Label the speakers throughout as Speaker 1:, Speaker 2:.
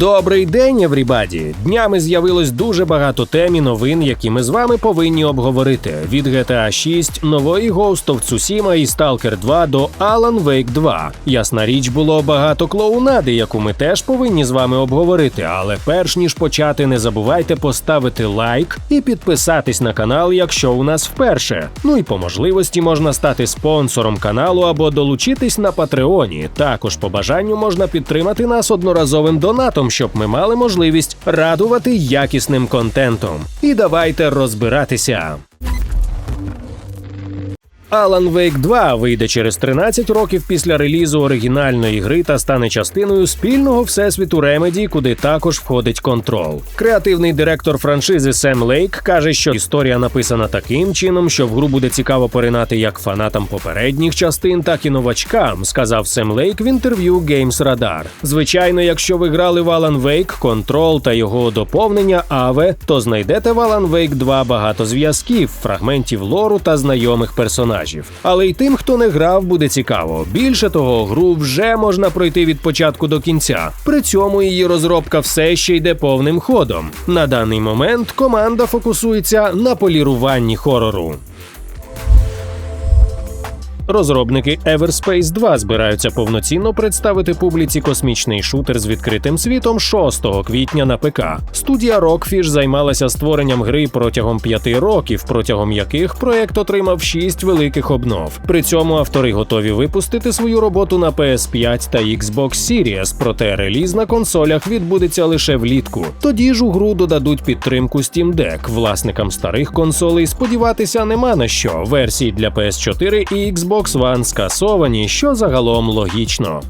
Speaker 1: Добрий день, еврібаді! Днями з'явилось дуже багато тем і новин, які ми з вами повинні обговорити. Від GTA 6, нової Ghost of Tsushima і Stalker 2 до Alan Wake 2. Ясна річ, було багато клоунади, яку ми теж повинні з вами обговорити. Але перш ніж почати, не забувайте поставити лайк і підписатись на канал, якщо у нас вперше. Ну і по можливості можна стати спонсором каналу або долучитись на Патреоні. Також по бажанню можна підтримати нас одноразовим донатом, щоб ми мали можливість радувати якісним контентом. І давайте розбиратися. Alan Wake 2 вийде через 13 років після релізу оригінальної гри та стане частиною спільного всесвіту Remedy, куди також входить контрол. Креативний директор франшизи Сем Лейк каже, що історія написана таким чином, що в гру буде цікаво поринати як фанатам попередніх частин, так і новачкам, сказав Сем Лейк в інтерв'ю Games Radar. Звичайно, якщо ви грали в Alan Wake, контрол та його доповнення Аве, то знайдете в Alan Wake 2 багато зв'язків, фрагментів лору та знайомих персонажів. Але й тим, хто не грав, буде цікаво. Більше того, гру вже можна пройти від початку до кінця. При цьому її розробка все ще йде повним ходом. На даний момент команда фокусується на поліруванні хорору. Розробники Everspace 2 збираються повноцінно представити публіці космічний шутер з відкритим світом 6 квітня на ПК. Студія Rockfish займалася створенням гри протягом п'яти років, протягом яких проект отримав шість великих обнов. При цьому автори готові випустити свою роботу на PS5 та Xbox Series, проте реліз на консолях відбудеться лише влітку. Тоді ж у гру додадуть підтримку Steam Deck. Власникам старих консолей сподіватися нема на що. Версії для PS4 і Xbox Xbox One скасовані, що загалом логічно.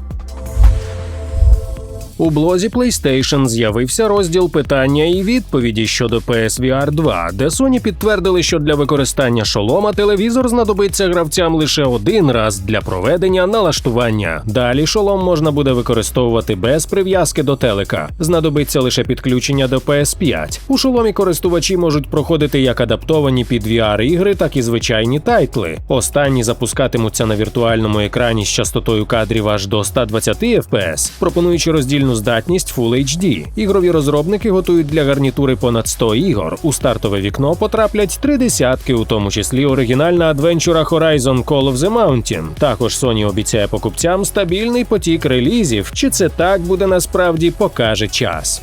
Speaker 1: У блозі PlayStation з'явився розділ питання і відповіді щодо PSVR 2, де Sony підтвердили, що для використання шолома телевізор знадобиться гравцям лише один раз для проведення налаштування. Далі шолом можна буде використовувати без прив'язки до телека. Знадобиться лише підключення до PS5. У шоломі користувачі можуть проходити як адаптовані під VR ігри, так і звичайні тайтли. Останні запускатимуться на віртуальному екрані з частотою кадрів аж до 120 FPS, пропонуючи роздільну здатність Full HD. Ігрові розробники готують для гарнітури понад 100 ігор. У стартове вікно потраплять три десятки, у тому числі оригінальна адвенчура Horizon Call of the Mountain. Також Sony обіцяє покупцям стабільний потік релізів. Чи це так буде насправді покаже час.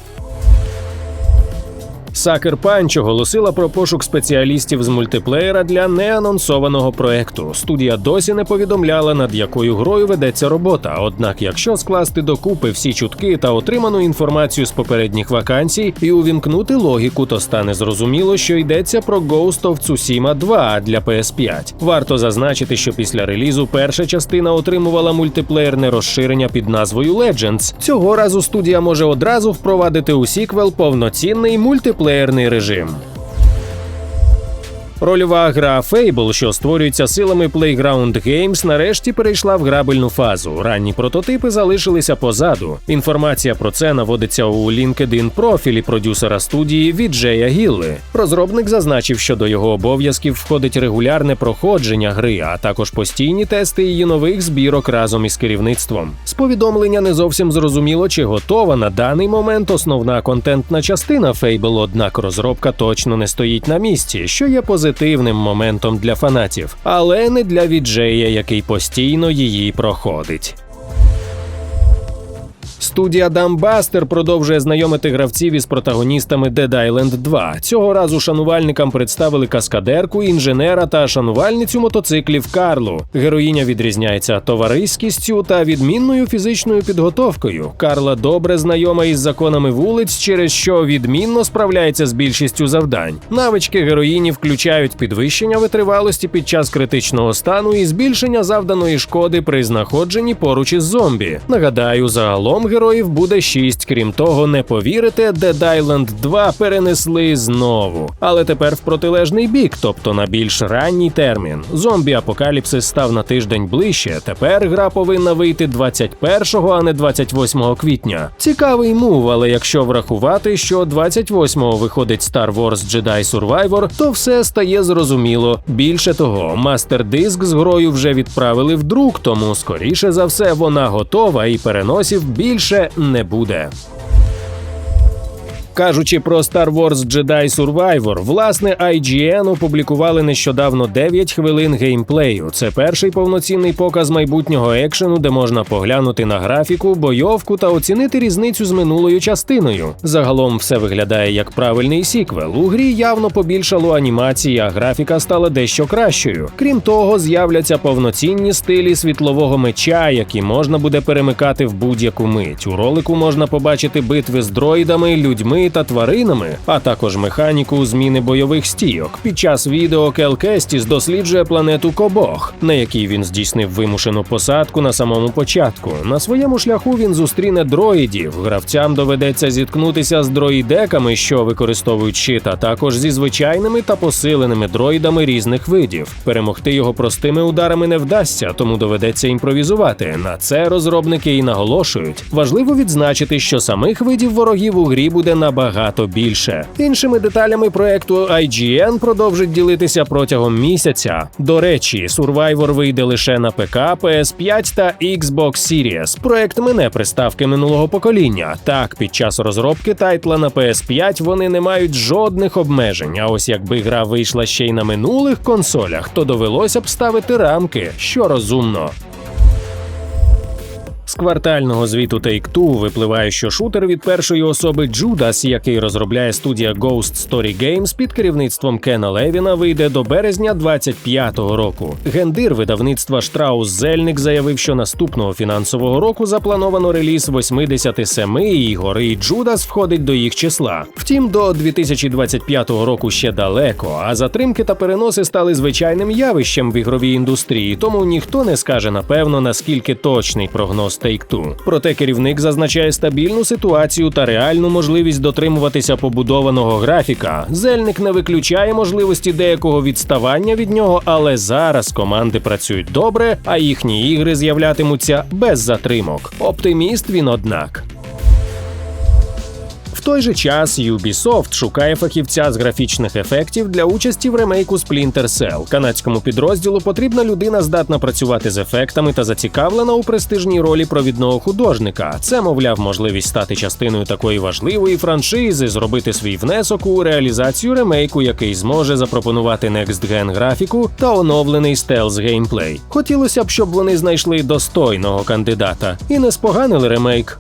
Speaker 1: Сакер Punch оголосила про пошук спеціалістів з мультиплеєра для неанонсованого проекту. Студія досі не повідомляла, над якою грою ведеться робота. Однак, якщо скласти докупи всі чутки та отриману інформацію з попередніх вакансій і увімкнути логіку, то стане зрозуміло, що йдеться про Ghost of Tsushima 2 для PS5. Варто зазначити, що після релізу перша частина отримувала мультиплеєрне розширення під назвою Legends. Цього разу студія може одразу впровадити у сіквел повноцінний мультиплеєр мультиплеєрний режим. Рольова гра Fable, що створюється силами Playground Games, нарешті перейшла в грабельну фазу. Ранні прототипи залишилися позаду. Інформація про це наводиться у LinkedIn профілі продюсера студії Віджея Гілли. Розробник зазначив, що до його обов'язків входить регулярне проходження гри, а також постійні тести її нових збірок разом із керівництвом. З повідомлення не зовсім зрозуміло, чи готова на даний момент основна контентна частина Fable, однак розробка точно не стоїть на місці, що є позитивним позитивним моментом для фанатів, але не для віджея, який постійно її проходить. Студія Дамбастер продовжує знайомити гравців із протагоністами Dead Island 2. Цього разу шанувальникам представили каскадерку, інженера та шанувальницю мотоциклів Карлу. Героїня відрізняється товариськістю та відмінною фізичною підготовкою. Карла добре знайома із законами вулиць, через що відмінно справляється з більшістю завдань. Навички героїні включають підвищення витривалості під час критичного стану і збільшення завданої шкоди при знаходженні поруч із зомбі. Нагадаю, загалом героїв буде шість. Крім того, не повірите, Dead Island 2 перенесли знову. Але тепер в протилежний бік, тобто на більш ранній термін. Зомбі апокаліпсис став на тиждень ближче. Тепер гра повинна вийти 21, а не 28 квітня. Цікавий мув, але якщо врахувати, що 28-го виходить Star Wars Jedi Survivor, то все стає зрозуміло. Більше того, мастер-диск з грою вже відправили в друк, тому скоріше за все вона готова і переносів більше не буде. Кажучи про Star Wars Jedi Survivor, власне, IGN опублікували нещодавно 9 хвилин геймплею. Це перший повноцінний показ майбутнього екшену, де можна поглянути на графіку, бойовку та оцінити різницю з минулою частиною. Загалом все виглядає як правильний сіквел. У грі явно побільшало анімації, а графіка стала дещо кращою. Крім того, з'являться повноцінні стилі світлового меча, які можна буде перемикати в будь-яку мить. У ролику можна побачити битви з дроїдами, людьми та тваринами, а також механіку зміни бойових стійок. Під час відео Кел Кестіс досліджує планету Кобох, на якій він здійснив вимушену посадку на самому початку. На своєму шляху він зустріне дроїдів. Гравцям доведеться зіткнутися з дроїдеками, що використовують щит, а також зі звичайними та посиленими дроїдами різних видів. Перемогти його простими ударами не вдасться, тому доведеться імпровізувати. На це розробники і наголошують. Важливо відзначити, що самих видів ворогів у грі буде набагато більше. Іншими деталями проекту IGN продовжить ділитися протягом місяця. До речі, Survivor вийде лише на ПК, PS5 та Xbox Series. Проект мине приставки минулого покоління. Так, під час розробки тайтла на PS5 вони не мають жодних обмежень. А ось якби гра вийшла ще й на минулих консолях, то довелося б ставити рамки, що розумно. З квартального звіту Take-Two випливає, що шутер від першої особи Judas, який розробляє студія Ghost Story Games під керівництвом Кена Левіна, вийде до березня 25-го року. Гендир видавництва Штраус Зельник заявив, що наступного фінансового року заплановано реліз 87 ігор, і Judas входить до їх числа. Втім, до 2025 року ще далеко, а затримки та переноси стали звичайним явищем в ігровій індустрії, тому ніхто не скаже напевно наскільки точний прогноз Take-Two. Проте керівник зазначає стабільну ситуацію та реальну можливість дотримуватися побудованого графіка. Зельник не виключає можливості деякого відставання від нього, але зараз команди працюють добре, а їхні ігри з'являтимуться без затримок. Оптиміст він, однак. Той же час Ubisoft шукає фахівця з графічних ефектів для участі в ремейку Splinter Cell. Канадському підрозділу потрібна людина, здатна працювати з ефектами та зацікавлена у престижній ролі провідного художника. Це, мовляв, можливість стати частиною такої важливої франшизи, зробити свій внесок у реалізацію ремейку, який зможе запропонувати next-gen графіку та оновлений стелс геймплей. Хотілося б, щоб вони знайшли достойного кандидата і не споганили ремейк.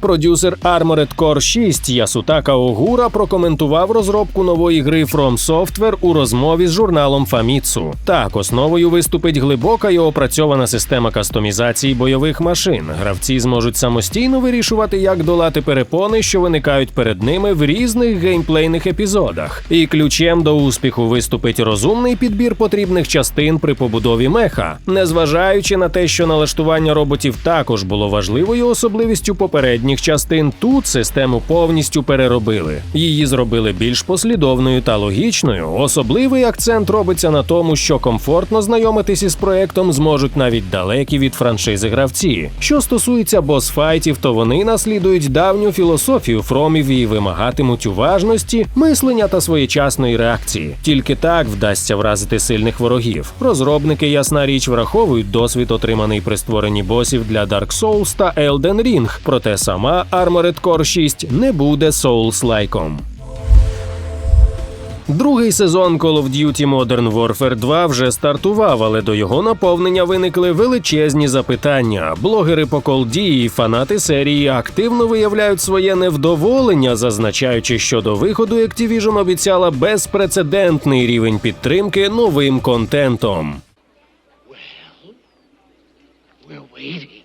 Speaker 1: Продюсер Armored Core 6 Ясутака Огура прокоментував розробку нової гри From Software у розмові з журналом Famitsu. Так, основою виступить глибока і опрацьована система кастомізації бойових машин. Гравці зможуть самостійно вирішувати, як долати перепони, що виникають перед ними в різних геймплейних епізодах. І ключем до успіху виступить розумний підбір потрібних частин при побудові меха, незважаючи на те, що налаштування роботів також було важливою особливістю попередніх частин. Тут систему повністю переробили. Її зробили більш послідовною та логічною. Особливий акцент робиться на тому, що комфортно знайомитись із проектом зможуть навіть далекі від франшизи гравці. Що стосується босфайтів, то вони наслідують давню філософію фромів і вимагатимуть уважності, мислення та своєчасної реакції. Тільки так вдасться вразити сильних ворогів. Розробники, ясна річ, враховують досвід, отриманий при створенні босів для Dark Souls та Elden Ring, проте сама Armored Core 6 не буде Souls-лайком. Другий сезон Call of Duty Modern Warfare 2 вже стартував, але до його наповнення виникли величезні запитання. Блогери по колді і фанати серії активно виявляють своє невдоволення, зазначаючи, що до виходу Activision обіцяла безпрецедентний рівень підтримки новим контентом.
Speaker 2: We're waiting.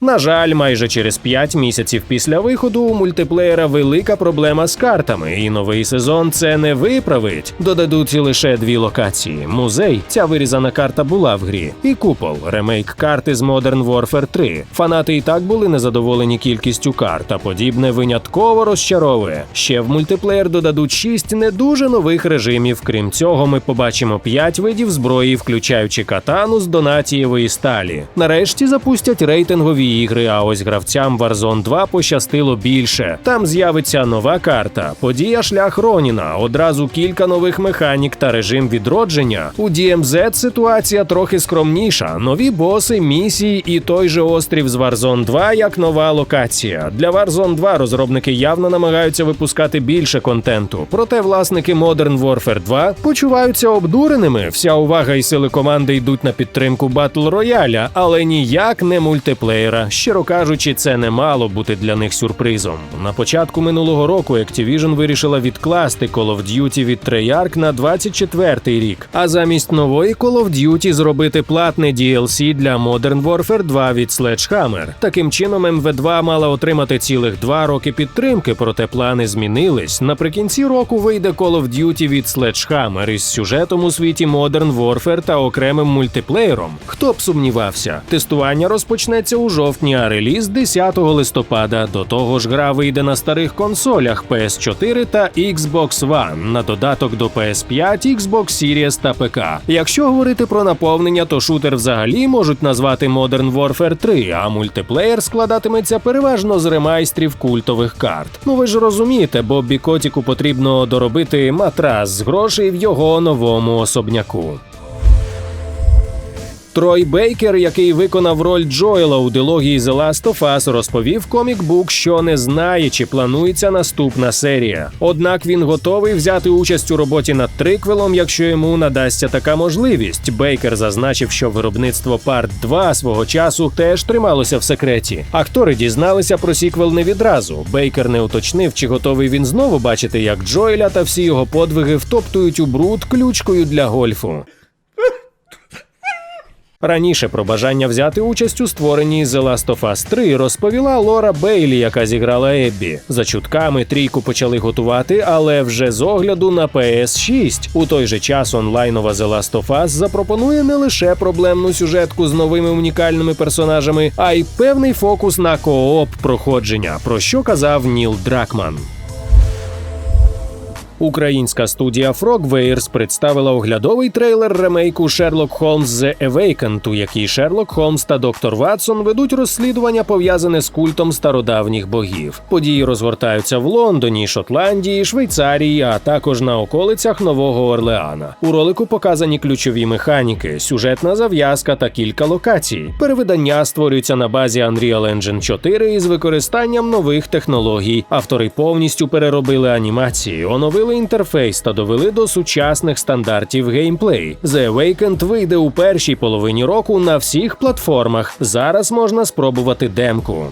Speaker 1: На жаль, майже через 5 місяців після виходу у мультиплеєра велика проблема з картами, і новий сезон це не виправить. Додадуть лише дві локації: музей, ця вирізана карта була в грі, і купол, ремейк карти з Modern Warfare 3. Фанати і так були незадоволені кількістю карт, а подібне винятково розчаровує. Ще в мультиплеєр додадуть 6 не дуже нових режимів. Крім цього, ми побачимо 5 видів зброї, включаючи катану з донатієвої сталі. Нарешті запустять рейтингові нові ігри. А ось гравцям Warzone 2 пощастило більше. Там з'явиться нова карта, подія шлях Роніна, одразу кілька нових механік та режим відродження. У DMZ ситуація трохи скромніша. Нові боси, місії і той же острів з Warzone 2 як нова локація. Для Warzone 2 розробники явно намагаються випускати більше контенту. Проте власники Modern Warfare 2 почуваються обдуреними. Вся увага і сили команди йдуть на підтримку Battle Royale, але ніяк не мультиплеєра. Щиро кажучи, це не мало бути для них сюрпризом. На початку минулого року Activision вирішила відкласти Call of Duty від Treyarch на 24-й рік, а замість нової Call of Duty зробити платне DLC для Modern Warfare 2 від Sledgehammer. Таким чином, МВ2 мала отримати цілих два роки підтримки, проте плани змінились. Наприкінці року вийде Call of Duty від Sledgehammer із сюжетом у світі Modern Warfare та окремим мультиплеєром. Хто б сумнівався? Тестування розпочнеться у жовтні, а реліз 10 листопада. До того ж, гра вийде на старих консолях PS4 та Xbox One, на додаток до PS5, Xbox Series та ПК. Якщо говорити про наповнення, то шутер взагалі можуть назвати Modern Warfare 3, а мультиплеєр складатиметься переважно з ремайстрів культових карт. Ну ви ж розумієте, Боббі Котіку потрібно доробити матрас з грошей в його новому особняку. Трой Бейкер, який виконав роль Джоела у дилогії The Last of Us, розповів комікбук, що не знає, чи планується наступна серія. Однак він готовий взяти участь у роботі над триквелом, якщо йому надасться така можливість. Бейкер зазначив, що виробництво Part 2 свого часу теж трималося в секреті. Актори дізналися про сіквел не відразу. Бейкер не уточнив, чи готовий він знову бачити, як Джоеля та всі його подвиги втоптують у бруд ключкою для гольфу. Раніше про бажання взяти участь у створенні The Last of Us 3 розповіла Лора Бейлі, яка зіграла Еббі. За чутками трійку почали готувати, але вже з огляду на PS6. У той же час онлайнова The Last of Us запропонує не лише проблемну сюжетку з новими унікальними персонажами, а й певний фокус на кооп проходження, про що казав Ніл Дракман. Українська студія Frogwares представила оглядовий трейлер ремейку Sherlock Holmes The Awakened, у якій Шерлок Холмс та доктор Ватсон ведуть розслідування пов'язане з культом стародавніх богів. Події розгортаються в Лондоні, Шотландії, Швейцарії, а також на околицях Нового Орлеана. У ролику показані ключові механіки, сюжетна зав'язка та кілька локацій. Перевидання створюються на базі Unreal Engine 4 із використанням нових технологій. Автори повністю переробили анімації, оновили інтерфейс та довели до сучасних стандартів геймплей. The Awakened вийде у першій половині року на всіх платформах. Зараз можна спробувати демку.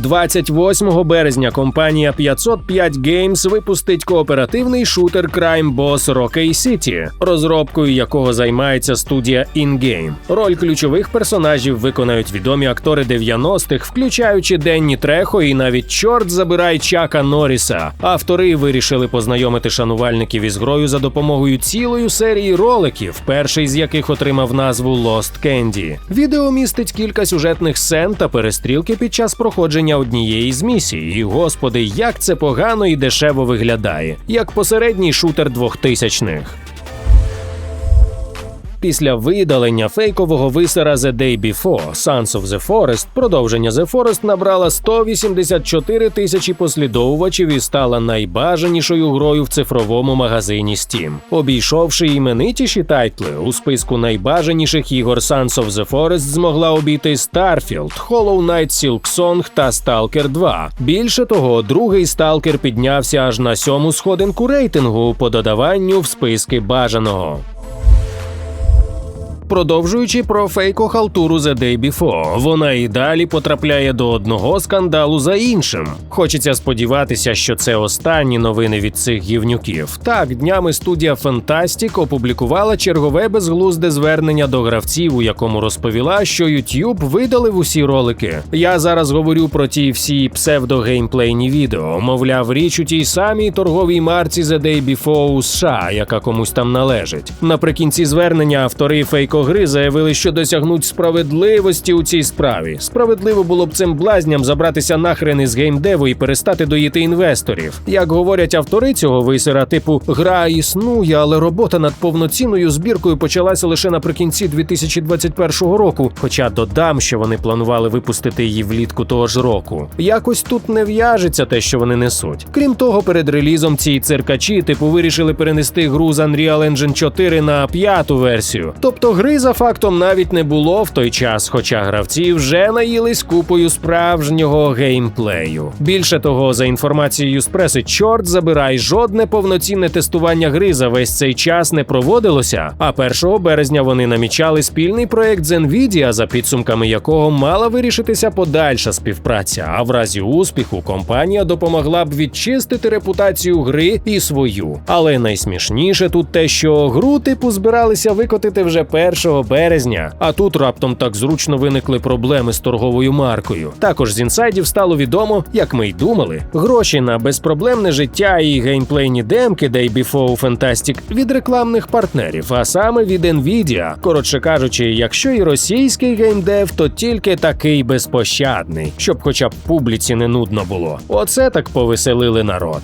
Speaker 1: 28 березня компанія 505 Games випустить кооперативний шутер Crime Boss Rocky City, розробкою якого займається студія InGame. Роль ключових персонажів виконають відомі актори 90-х, включаючи Денні Трехо і навіть чорт забирай Чака Норріса. Автори вирішили познайомити шанувальників із грою за допомогою цілої серії роликів, перший з яких отримав назву Lost Candy. Відео містить кілька сюжетних сцен та перестрілки під час проходження однієї з місій. І господи, як це погано і дешево виглядає, як посередній шутер 2000-х. Після видалення фейкового висера The Day Before Sons of the Forest продовження The Forest набрала 184 тисячі послідовувачів і стала найбажанішою грою в цифровому магазині Steam. Обійшовши іменитіші тайтли у списку найбажаніших ігор Sons of the Forest змогла обійти Starfield, Hollow Knight Silk Song та Stalker 2. Більше того, другий Stalker піднявся аж на сьому сходинку рейтингу по додаванню в списки бажаного. Продовжуючи про фейко халтуру The Day Before, вона і далі потрапляє до одного скандалу за іншим. Хочеться сподіватися, що це останні новини від цих гівнюків. Так, днями студія Fantastic опублікувала чергове безглузде звернення до гравців, у якому розповіла, що YouTube видалив усі ролики. Я зараз говорю про ті всі псевдогеймплейні відео. Мовляв, річ у тій самій торговій марці The Day Before у США, яка комусь там належить. Наприкінці звернення автори фейкового гри заявили, що досягнуть справедливості у цій справі. Справедливо було б цим блазням забратися нахрен із геймдеву і перестати доїти інвесторів. Як говорять автори цього висера, типу гра існує, але робота над повноцінною збіркою почалася лише наприкінці 2021 року. Хоча додам, що вони планували випустити її влітку того ж року. Якось тут не в'яжеться те, що вони несуть. Крім того, перед релізом ці циркачі типу вирішили перенести гру з Unreal Engine 4 на п'яту версію. Тобто гри за фактом навіть не було в той час, хоча гравці вже наїлись купою справжнього геймплею. Більше того, за інформацією з преси, чорт забирай, жодне повноцінне тестування гри за весь цей час не проводилося. А 1 березня вони намічали спільний проект з Nvidia, за підсумками якого мала вирішитися подальша співпраця. А в разі успіху компанія допомогла б відчистити репутацію гри і свою. Але найсмішніше тут те, що гру типу збиралися викотити вже 1 березня, а тут раптом так зручно виникли проблеми з торговою маркою. Також з інсайдів стало відомо, як ми й думали, гроші на безпроблемне життя і геймплейні демки Day Before Fantastic від рекламних партнерів, а саме від Nvidia. Коротше кажучи, якщо і російський геймдев, то тільки такий безпощадний, щоб хоча б публіці не нудно було. Оце так повеселили народ.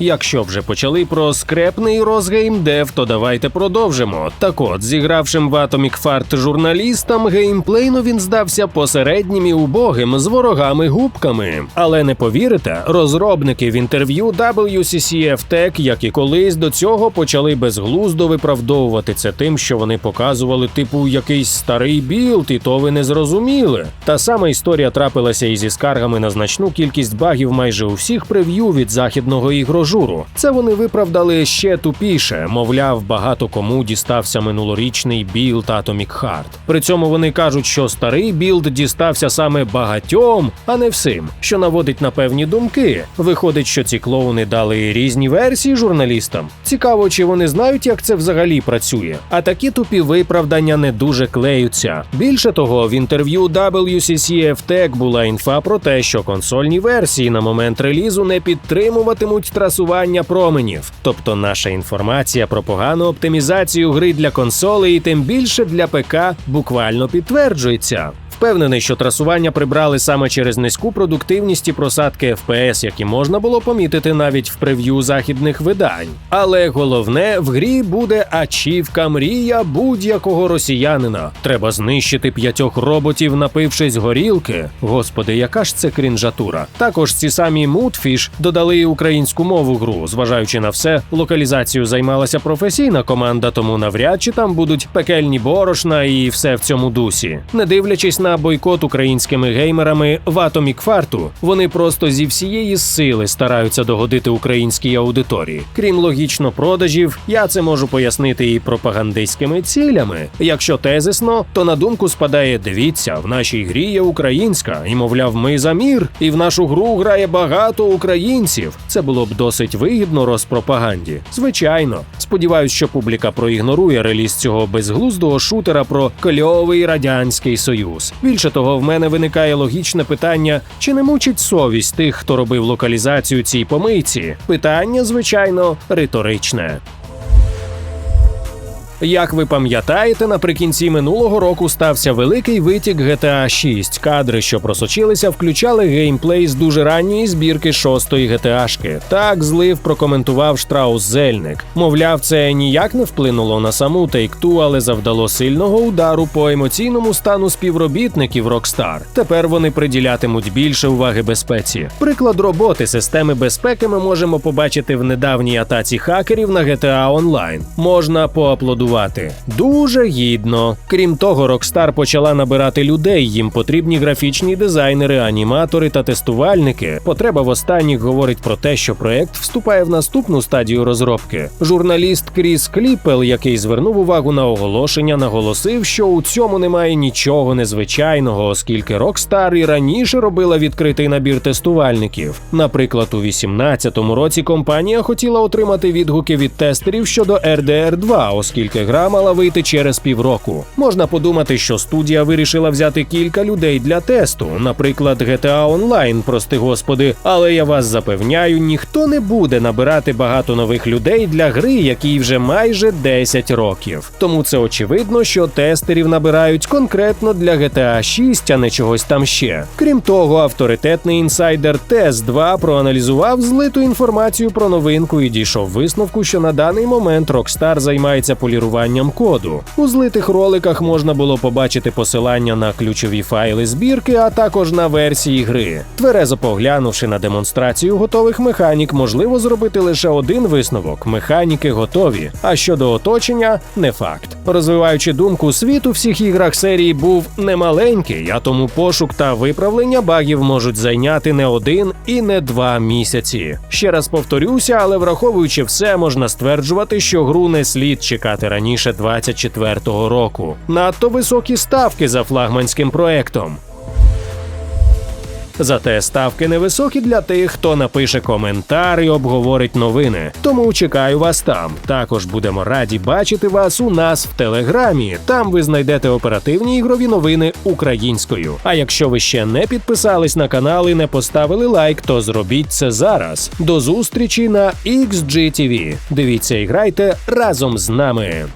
Speaker 1: Якщо вже почали про скрепний розгеймдев, то давайте продовжимо. Так от, зігравшим в Atomic Fart журналістам, геймплейно він здався посереднім і убогим з ворогами-губками. Але не повірите, розробники в інтерв'ю WCCF Tech, як і колись до цього, почали безглуздо виправдовувати це тим, що вони показували типу якийсь старий білд, і то ви не зрозуміли. Та сама історія трапилася і зі скаргами на значну кількість багів майже у всіх прев'ю від західного ігрожуру. Це вони виправдали ще тупіше. Мовляв, багато кому дістався минулорічний білд Atomic Heart. При цьому вони кажуть, що старий білд дістався саме багатьом, а не всім, що наводить на певні думки. Виходить, що ці клоуни дали різні версії журналістам. Цікаво, чи вони знають, як це взагалі працює. А такі тупі виправдання не дуже клеються. Більше того, в інтерв'ю WCCF Tech була інфа про те, що консольні версії на момент релізу не підтримуватимуть трасування променів. Тобто наша інформація про погану оптимізацію гри для консолей і тим більше для ПК буквально підтверджується. Впевнений, що трасування прибрали саме через низьку продуктивність і просадки FPS, які можна було помітити навіть в прев'ю західних видань. Але головне в грі буде ачівка мрія будь-якого росіянина. Треба знищити п'ятьох роботів, напившись горілки. Господи, яка ж це крінжатура? Також ці самі Мутфіш додали українську мову гру. Зважаючи на все, локалізацію займалася професійна команда, тому навряд чи там будуть пекельні борошна і все в цьому дусі. Не дивлячись на бойкот українськими геймерами в Fart, вони просто зі всієї сили стараються догодити українській аудиторії. Крім логічно продажів, я це можу пояснити і пропагандистськими цілями. Якщо тезисно, то на думку спадає: дивіться, в нашій грі є українська, і мовляв, ми за мір, і в нашу гру грає багато українців. Це було б досить вигідно розпропаганді. Звичайно, сподіваюсь, що публіка проігнорує реліз цього безглуздого шутера про кльовий радянський союз. Більше того, в мене виникає логічне питання: чи не мучить совість тих, хто робив локалізацію цій помийці? Питання, звичайно, риторичне. Як ви пам'ятаєте, наприкінці минулого року стався великий витік GTA 6. Кадри, що просочилися, включали геймплей з дуже ранньої збірки шостої GTA-шки. Так злив прокоментував Штраус Зельник. Мовляв, це ніяк не вплинуло на саму Take-Two, але завдало сильного удару по емоційному стану співробітників Rockstar. Тепер вони приділятимуть більше уваги безпеці. Приклад роботи системи безпеки ми можемо побачити в недавній атаці хакерів на GTA Online. Можна поаплодувати. Дуже гідно. Крім того, Rockstar почала набирати людей. Їм потрібні графічні дизайнери, аніматори та тестувальники. Потреба в останніх говорить про те, що проект вступає в наступну стадію розробки. Журналіст Кріс Кліпел, який звернув увагу на оголошення, наголосив, що у цьому немає нічого незвичайного, оскільки Rockstar і раніше робила відкритий набір тестувальників. Наприклад, у 2018 році компанія хотіла отримати відгуки від тестерів щодо RDR 2, оскільки оскільки гра мала вийти через півроку. Можна подумати, що студія вирішила взяти кілька людей для тесту, наприклад, GTA Online, прости господи. Але я вас запевняю, ніхто не буде набирати багато нових людей для гри, якій вже майже 10 років. Тому це очевидно, що тестерів набирають конкретно для GTA 6, а не чогось там ще. Крім того, авторитетний інсайдер TES 2 проаналізував злиту інформацію про новинку і дійшов висновку, що на даний момент Rockstar займається поліруванням коду. У злитих роликах можна було побачити посилання на ключові файли збірки, а також на версії гри. Тверезо поглянувши на демонстрацію готових механік, можливо зробити лише один висновок: механіки готові. А щодо оточення, не факт. Розвиваючи думку, світ у всіх іграх серії був немаленький, а тому пошук та виправлення багів можуть зайняти не один і не два місяці. Ще раз повторюся, але враховуючи все, можна стверджувати, що гру не слід чекати раніше 24-го року. Надто високі ставки за флагманським проектом. Зате ставки невисокі для тих, хто напише коментар і обговорить новини. Тому чекаю вас там. Також будемо раді бачити вас у нас в телеграмі. Там ви знайдете оперативні ігрові новини українською. А якщо ви ще не підписались на канал і не поставили лайк, то зробіть це зараз. До зустрічі на XGTV. Дивіться і грайте разом з нами.